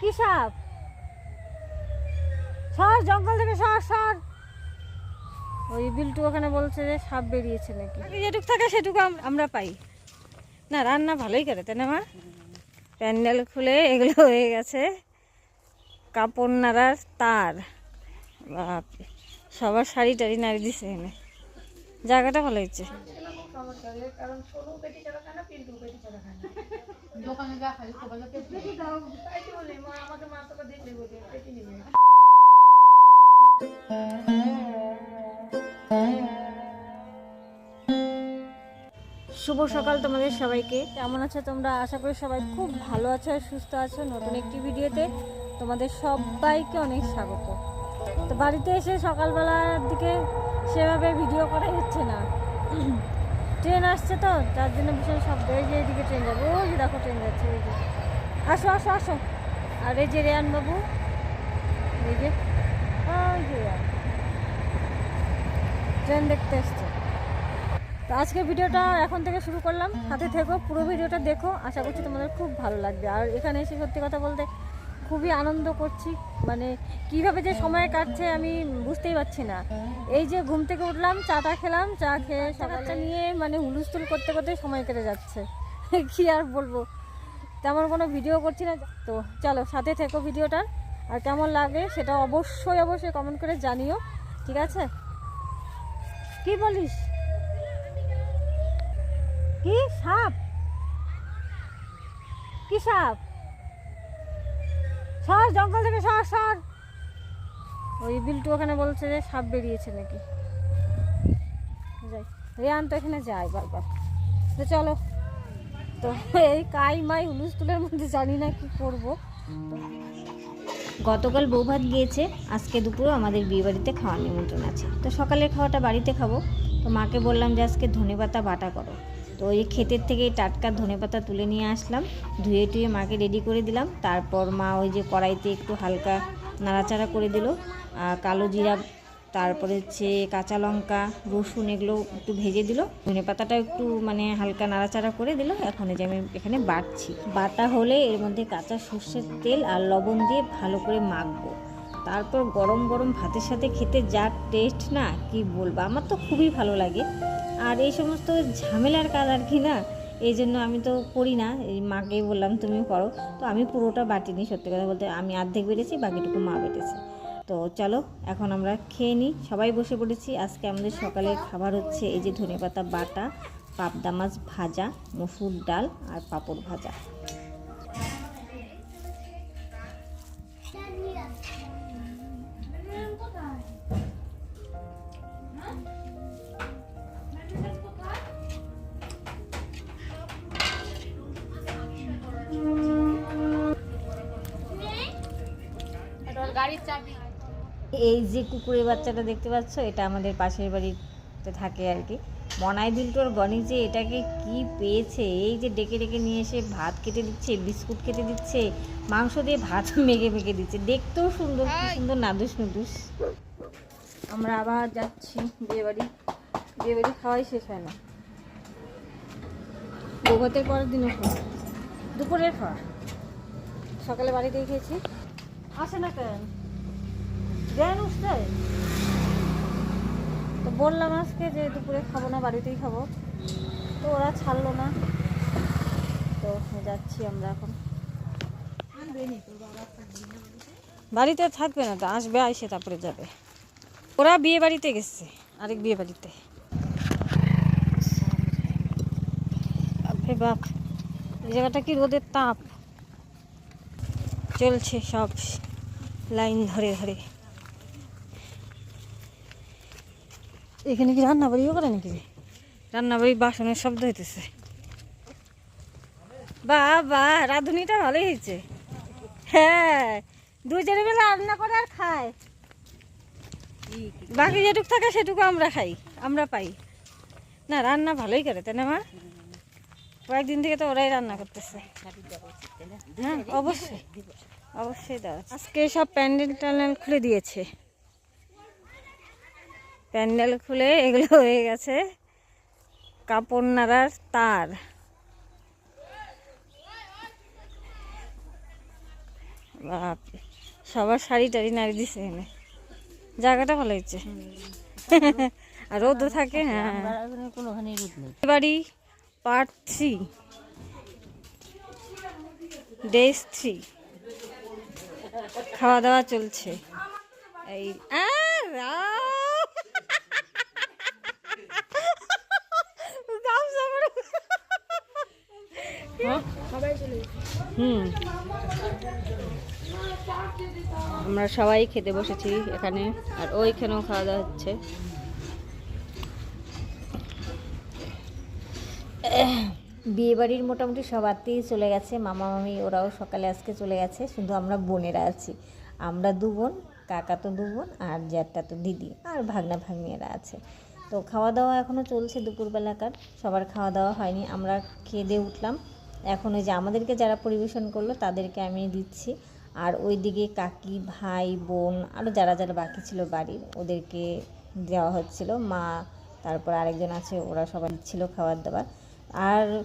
কি সাপ? সর জঙ্গল থেকে সর সর। ওই বিল্টু ওখানে বলছে যে সাপ বেরিয়েছে নাকি। যেটুকু থাকে সেটুকু আমরা পাই। না রান্না ভালোই করে তাই না মা? প্যান্ডেল খুলে এগুলো হয়ে গেছে। কাপড় নাড়ার তার। বাপরে সবার শাড়ি টাড়ি নাড়ি দিছে এখানে জায়গাটা ভালো শুভ সকাল তোমাদের সবাইকে। কেমন আছো তোমরা? আশা করি সবাই খুব ভালো আছো আর সুস্থ আছো। নতুন একটি ভিডিওতে তোমাদের সবাইকে অনেক স্বাগত। তো বাড়িতে এসে সকালবেলার দিকে সেভাবে ভিডিও করা হচ্ছে না। ট্রেন আসছে তো তার জন্য ভীষণ শব্দ। এই যে এইদিকে ট্রেন যাবে, ওই যে দেখো ট্রেন যাচ্ছে, এই যে। আসো আসো আসো। আর এই যে রেয়ান বাবু, এই যে যে ট্রেন দেখতে এসছে। তো আজকে ভিডিওটা এখন থেকে শুরু করলাম। হাতে থেকো, পুরো ভিডিওটা দেখো। আশা করছি তোমাদের খুব ভালো লাগবে। আর এখানে এসে সত্যি কথা বলতে খুবই আনন্দ করছি। মানে কীভাবে যে সময় কাটছে আমি বুঝতেই পারছি না। এই যে ঘুম থেকে উঠলাম চাটা খেলাম, চা খেয়ে সকালটা নিয়ে মানে হুলুস্থুল করতে করতে সময় কেটে যাচ্ছে। কি আর বলব? তেমন কোনো ভিডিও করছি না। তো চলো, সাথে থেকো ভিডিওটা। আর কেমন লাগে সেটা অবশ্যই অবশ্যই কমেন্ট করে জানিও। ঠিক আছে? কি বলিস? কি সাপ? কি সাপ? সর জঙ্গল থেকে সর সর। ওই বিল্টু ওখানে বলছে যে সাপ বেরিয়েছে নাকি। যাই রেয়ান তো এখানে যায় বারবার। তো চলো। তো এই কাই মাই হুলুস্তুলের মধ্যে জানি না কি করব। গতকাল বৌভাত গিয়েছে, আজকে দুপুরে আমাদের বিয়েবাড়িতে খাওয়ার নিমন্ত্রণ আছে। তো সকালের খাওয়াটা বাড়িতে খাব। তো মাকে বললাম যে আজকে ধনেপাতা বাটা করো। তো ওই ক্ষেতের থেকে টাটকা ধনেপাতা তুলে নিয়ে আসলাম। ধুয়ে টুয়ে মাকে রেডি করে দিলাম। তারপর মা ওই যে কড়াইতে একটু হালকা নাড়াচাড়া করে দিল। কালো জিরা, তারপরে হচ্ছে কাঁচা লঙ্কা, রসুন এগুলো একটু ভেজে দিল। ধনে পাতাটা একটু মানে হালকা নাড়াচাড়া করে দিল। এখন এই যে আমি এখানে বাটছি। বাটা হলে এর মধ্যে কাঁচা সর্ষের তেল আর লবণ দিয়ে ভালো করে মাখবো। তারপর গরম গরম ভাতের সাথে খেতে যা টেস্ট না, কি বলব? আমার তো খুবই ভালো লাগে। আর এই সমস্ত ঝামেলার কাজ আর কি না, এই জন্য আমি তো করি না। এই মাকে বললাম তুমি করো। তো আমি পুরোটা বাটিনি সত্যি কথা বলতে আমি অর্ধেক বেড়েছি, বাকিটুকু মা বেটেছে। তো চলো, এখন আমরা খেয়ে নিই। সবাই বসে পড়েছি। আজকে আমাদের সকালে খাবার হচ্ছে এই যে ধনেপাতা বাটা, পাবদা মাছ ভাজা, মসুর ডাল আর পাঁপড় ভাজা। এই যে কুকুরের বাচ্চাটা দেখতে পাচ্ছ এটা আমাদের পাশের বাড়িতে থাকে আর কি। মনাই দিলটোর গণি যে এটাকে কি পেয়েছে? এই যে ডেকে ডেকে নিয়ে এসে ভাত কেটে দিচ্ছে বিস্কুট কেটে দিচ্ছে মাংস দিয়ে ভাত মেখে মেখে দিচ্ছে। দেখতেও সুন্দর সুন্দর নাদুস নুদুস। আমরা আবার যাচ্ছি বিয়ে বাড়ি। বিয়ে বাড়ি খাওয়াই শেষ হয় না। বৌভাতের পরের দিনও খাওয়া। দুপুরের খাওয়া। সকালে বাড়িতেই খেয়েছি। আসে না কেন? জ্ঞান উঠছে তো বললাম আজকে যে দুপুরে খাব না, বাড়িতেই খাব। তো ওরা ছাড়লো না। তো যাচ্ছি আমরা এখন। বাড়িতে থাকবে না তো, আসবে, আইসে তারপরে যাবে। ওরা বিয়ে বাড়িতে গেছে, আরেক বিয়ে বাড়িতে। বাপ, এই জায়গাটা কি রোদের তাপ? চলছে সব লাইন ধরে ধরে। এখানে কি রান্না বাড়িও করে নাকি? রান্না বাড়ি বাসনের শব্দ হইতেছে। বা বা রাঁধুনিটা ভালোই হয়েছে হ্যাঁ দুজনে মিলে রান্না করে আর খায়। বাকি যেটুকু থাকে সেটুকু আমরা খাই, আমরা পাই। না, রান্না ভালোই করে, তাই না মা? কয়েকদিন থেকে তো ওরাই রান্না করতেছে। হ্যাঁ অবশ্যই অবশ্যই দাও আজকে সব প্যান্ডেল ট্যান্ডেল খুলে দিয়েছে। প্যান্ডেল খুলে এগুলো হয়ে গেছে। কাপড় নাড়ার তার। বাপরে সবার শাড়ি টাড়ি নাড়ি দিছে এখানে জায়গাটা ভালো হচ্ছে আর রোদও থাকে হ্যাঁ। বাড়ি পার্ট থ্রি ডেজ থ্রি খাওয়া দাওয়া চলছে। এই আমরা সবাই খেতে বসেছি এখানে, আর ওইখানেও খাওয়া দাওয়া হচ্ছে। বিয়ে বাড়ির মোটামুটি সব আত্মীয় চলে গেছে, মামা, মামি, ওরাও সকালে আজকে চলে গেছে, শুধু আমরা বোনেরা আছি। আমরা দু বোন, কাকা তো দু বোন, আর জ্যাঠটা তো দিদি, আর ভাগনা ভাগ্নিয়েরা আছে। তো খাওয়া দাওয়া এখনও চলছে দুপুরবেলাকার, সবার খাওয়া দাওয়া হয়নি, আমরা খেয়ে দিয়ে উঠলাম। এখন ওই যে আমাদেরকে যারা পরিবেশন করল, তাদেরকে আমি দিচ্ছি। আর ওই দিকে কাকি, ভাই, বোন আরও যারা যারা বাকি ছিল বাড়ির, ওদেরকে দেওয়া হচ্ছিল। মা, তারপর আরেকজন আছে, ওরা সবাই দিচ্ছিল খাবার দাবার। আর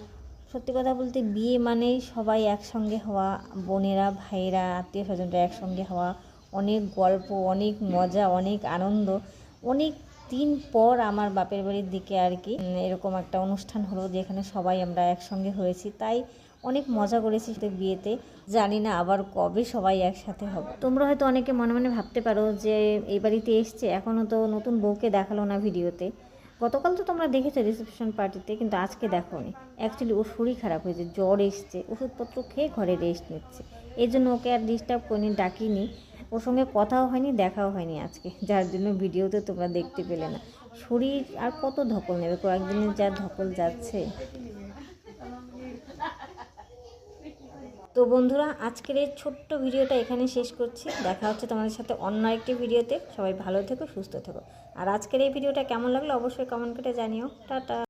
সত্যি কথা বলতে বিয়ে মানেই সবাই একসঙ্গে হওয়া, বোনেরা, ভাইয়েরা আত্মীয় স্বজনরা একসঙ্গে হওয়া, অনেক গল্প, অনেক মজা, অনেক আনন্দ, অনেক দিন পর আমার বাপের বাড়ির দিকে আর কি এরকম একটা অনুষ্ঠান হলো যেখানে সবাই আমরা একসঙ্গে হয়েছি। তাই অনেক মজা করেছি বিয়েতে। জানি না আবার কবে সবাই একসাথে হবে। তোমরা হয়তো অনেকে মনে মনে ভাবতে পারো যে এই বাড়িতে এসছে এখনও তো নতুন বউকে দেখাল না ভিডিওতে। গতকাল তো তোমরা দেখেছ রিসেপশন পার্টিতে কিন্তু আজকে দেখো নি অ্যাকচুয়ালি ওর শরীর খারাপ হয়েছে, জ্বর এসছে, ওষুধপত্র খেয়ে ঘরে রেস্ট নিচ্ছে। এই জন্য ওকে আর ডিস্টার্ব করিনি, ডাকিনি। ওর সঙ্গে কথাও হয়নি, দেখাও হয়নি আজকে। যার জন্য ভিডিওতে তোমরা দেখতে পেলে না। শরীর আর কত ধকল নেবে? কয়েকদিনের যা ধকল যাচ্ছে। তো বন্ধুরা, আজকের এই ছোট্ট ভিডিওটা এখানে শেষ করছি। দেখা হচ্ছে তোমাদের সাথে অন্য একটি ভিডিওতে সবাই ভালো থেকো, সুস্থ থেকো। আর আজকের এই ভিডিওটা কেমন লাগল অবশ্যই কমেন্ট করে জানিও। টাটা।